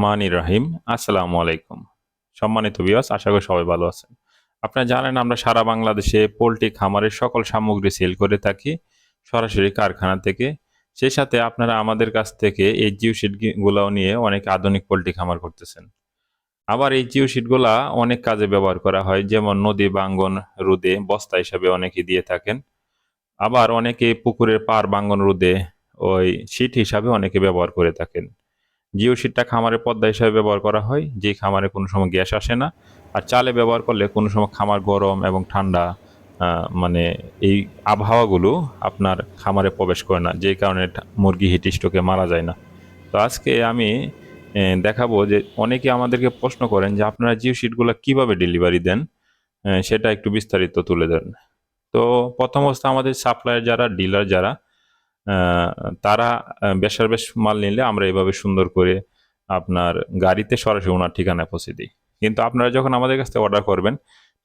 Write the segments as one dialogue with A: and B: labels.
A: রহমান রহিম। আসসালামু আলাইকুম। সম্মানিত বিয়াস আশা করি সবাই ভালো আছেন। আপনারা জানেন, আমরা সারা বাংলাদেশে পোলট্রি খামারের সকল সামগ্রী সেল করে থাকি সরাসরি কারখানা থেকে। সেই সাথে আপনারা আমাদের কাছ থেকে এই জিও শিটগুলো নিয়ে অনেক আধুনিক পোলট্রি খামার করতেছেন। আবার এই জিও শিটগুলা অনেক কাজে ব্যবহার করা হয়, যেমন নদী বাঙ্গন রোদে বস্তা হিসাবে অনেকে দিয়ে থাকেন। আবার অনেকে পুকুরের পার বাঙ্গন রোদে ওই শীট হিসাবে অনেকে ব্যবহার করে থাকেন। জিও শিটটা খামারের পদ্মা হিসাবে ব্যবহার করা হয়, যে খামারে কোনো সময় গ্যাস আসে না। আর চালে ব্যবহার করলে কোনো সময় খামার গরম এবং ঠান্ডা মানে এই আবহাওয়াগুলো আপনার খামারে প্রবেশ করে না যে কারণে মুরগি হিট স্ট্রোকে মারা যায় না। তো আজকে আমি দেখাবো যে অনেকে আমাদেরকে প্রশ্ন করেন যে আপনারা জিও শিটগুলো কীভাবে ডেলিভারি দেন? সেটা একটু বিস্তারিত তুলে দেন তো প্রথম অবস্থা আমাদের সাপ্লায়ার যারা, ডিলার যারা তারা বেশার বেশ মাল নিলে আমরা এভাবে সুন্দর করে আপনার গাড়িতে সরাসরি ওনার ঠিকানায় পৌঁছে দিই। কিন্তু আপনারা যখন আমাদের কাছ থেকে অর্ডার করবেন,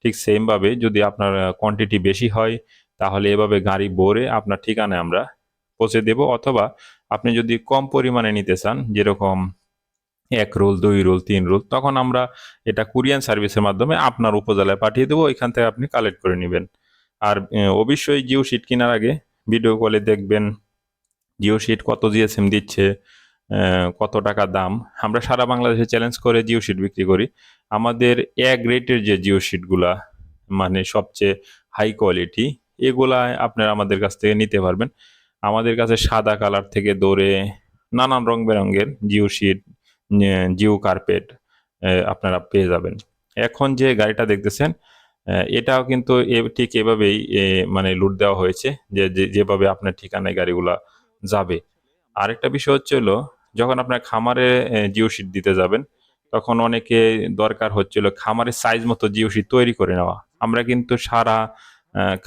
A: ঠিক সেমভাবে যদি আপনার কোয়ান্টিটি বেশি হয়, তাহলে এভাবে গাড়ি ভরে আপনার ঠিকানায় আমরা পৌঁছে দেব। অথবা আপনি যদি কম পরিমাণে নিতে চান, যেরকম এক রোল, দুই রোল, তিন রোল, তখন আমরা এটা কুরিয়ান সার্ভিসের মাধ্যমে আপনার উপজেলায় পাঠিয়ে দেবো এখান থেকে আপনি কালেক্ট করে নেবেন। আর অবশ্যই জিও শিট কেনার আগে ভিডিও কলে দেখবেন জিও শিট কত জিএসএম দিচ্ছে কত টাকা দাম? আমরা সারা বাংলাদেশে চ্যালেঞ্জ করে জিও শিট বিক্রি করি। আমাদের এক রেটের যে জিও শিটগুলা মানে সবচেয়ে হাই কোয়ালিটি এগুলা আপনারা আমাদের কাছ থেকে নিতে পারবেন। আমাদের কাছে সাদা কালার থেকে দৌড়ে নানান রং বেরঙের জিও শিট জিও কার্পেট আপনারা পেয়ে যাবেন। এখন যে গাড়িটা দেখতেছেন এটাও কিন্তু ঠিক এভাবেই মানে লুট দেওয়া হয়েছে যে- যেভাবে আপনার ঠিকানায় গাড়িগুলা যাবে। আরেকটা বিষয় হচ্ছে হলো, যখন আপনার খামারে জিও শিট দিতে যাবেন, তখন অনেকে দরকার হচ্ছিল খামারের সাইজ মতো জিও শিট তৈরি করে নেওয়া। আমরা কিন্তু সারা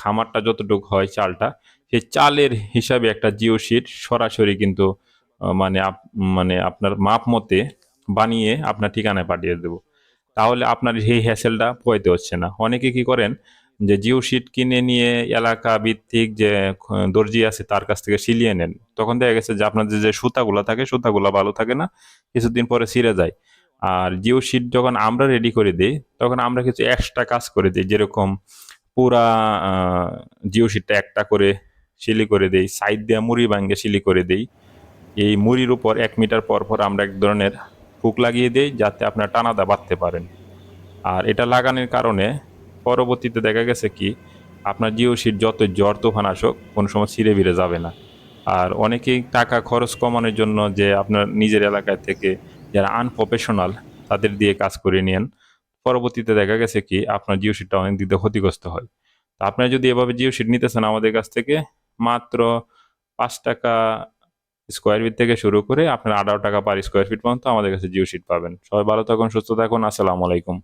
A: খামারটা যতটুকু হয় চালটা, সেই চালের হিসাবে একটা জিও শিট সরাসরি কিন্তু মানে মানে আপনার মাপ মতে বানিয়ে আপনার ঠিকানায় পাঠিয়ে দেবো। তাহলে আপনার সেই হ্যাসেলটা পোয়াইতে হচ্ছে না। অনেকে কি করেন যে জিও শিট কিনে নিয়ে এলাকা ভিত্তিক যে দর্জি আছে তার কাছ থেকে সিলিয়ে নেন। তখন দেখা গেছে যে আপনাদের যে সুতাগুলো থাকে, সুতাগুলো ভালো থাকে না, কিছুদিন পরে ছিঁড়ে যায়। আর জিও শিট যখন আমরা রেডি করে দিই, তখন আমরা কিছু এক্সট্রা কাজ করে দিই। যেরকম পুরা জিও শিটটা একটা করে সিলি করে দিই সাইড দিয়ে মুড়ি ভাঙ্গে সিলি করে দিই। এই মুড়ির উপর এক মিটার পর পর আমরা এক ধরনের হুক লাগিয়ে দিই, যাতে আপনার টানাদা বাঁধতে পারেন। আর এটা লাগানোর কারণে পরবর্তীতে দেখা গেছে কি, আপনার জিও শিট যত জ্বর তুফান আসুক, কোনো সময় ছিঁড়ে বিড়ে যাবে না। আর অনেকেই টাকা খরচ কমানোর জন্য যে আপনার নিজের এলাকায় থেকে যারা আনপ্রফেশনাল তাদের দিয়ে কাজ করে নিয়েন পরবর্তীতে দেখা গেছে কি, আপনার জিও শিটটা অনেক দিকে ক্ষতিগ্রস্ত হয়। তো আপনারা যদি এভাবে জিও শিট নিতেছেন আমাদের কাছ থেকে, মাত্র পাঁচ টাকা স্কোয়ার ফিট থেকে শুরু করে আপনার আঠারো টাকা পার স্কোয়ার ফিট পর্যন্ত আমাদের কাছে জিও শিট পাবেন। সবাই ভালো থাকুন, সুস্থ থাকুন, আসসালামু আলাইকুম।